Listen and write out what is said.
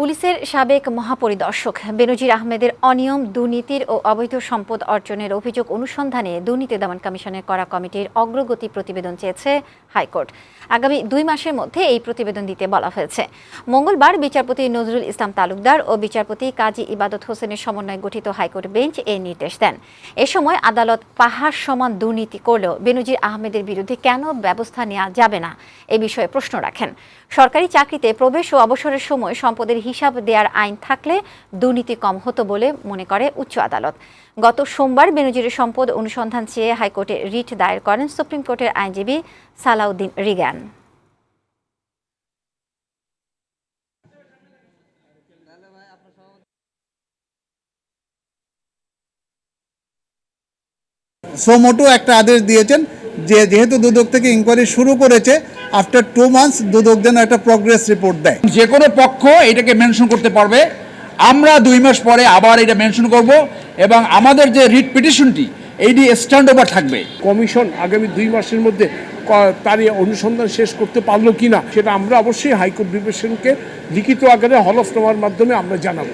পুলিশের সাবেক মহাপরিদর্শক বেনজির আহমেদের অনিয়ম, দুর্নীতির ও অবৈধ সম্পদ অর্জনের অভিযোগ অনুসন্ধানে দুর্নীতি দমন কমিশনের করা কমিটির অগ্রগতি প্রতিবেদন চেয়েছে হাইকোর্ট। আগামী দুই মাসের মধ্যে এই প্রতিবেদন দিতে বলা হয়েছে। মঙ্গলবার বিচারপতি নজরুল ইসলাম তালুকদার ও বিচারপতি কাজী ইবাদত হোসেনের সমন্বয়ে গঠিত হাইকোর্ট বেঞ্চ এই নির্দেশ দেন। এ সময় আদালত পাহাড় সমান দুর্নীতি করলেও বেনজির আহমেদের বিরুদ্ধে কেন ব্যবস্থা নেওয়া যাবে না এ বিষয়ে প্রশ্ন রাখেন। সরকারি চাকরিতে প্রবেশ ও অবসরের সময় সম্পদের হিসাব দেওয়ার আইন থাকলে দুর্নীতি কম হতো বলে মনে করে উচ্চ আদালত। গত সোমবার বেনজিরের সম্পদ অনুসন্ধান চেয়ে হাইকোর্টে রিট দায়ের করেন সুপ্রিম কোর্টের আইনজীবী সালাউদ্দিন রিগান। সোমোটো একটা আদেশ দিয়েছেন যে যেহেতু দুদক থেকে ইনকোয়ারি শুরু করেছে আফটার টু মান্থস দুদক যেন একটা প্রগ্রেস রিপোর্ট দেয়। যে কোনো পক্ষ এটাকে মেনশন করতে পারবে। আমরা দুই মাস পরে আবার এটা মেনশন করব এবং আমাদের যে রিট পিটিশনটি এইটি স্ট্যান্ড ওভার থাকবে। কমিশন আগামী দুই মাসের মধ্যে তার অনুসন্ধান শেষ করতে পারল কি না সেটা আমরা অবশ্যই হাইকোর্ট ডিভিশনকে লিখিত আকারে হলফনামার মাধ্যমে আমরা জানাব।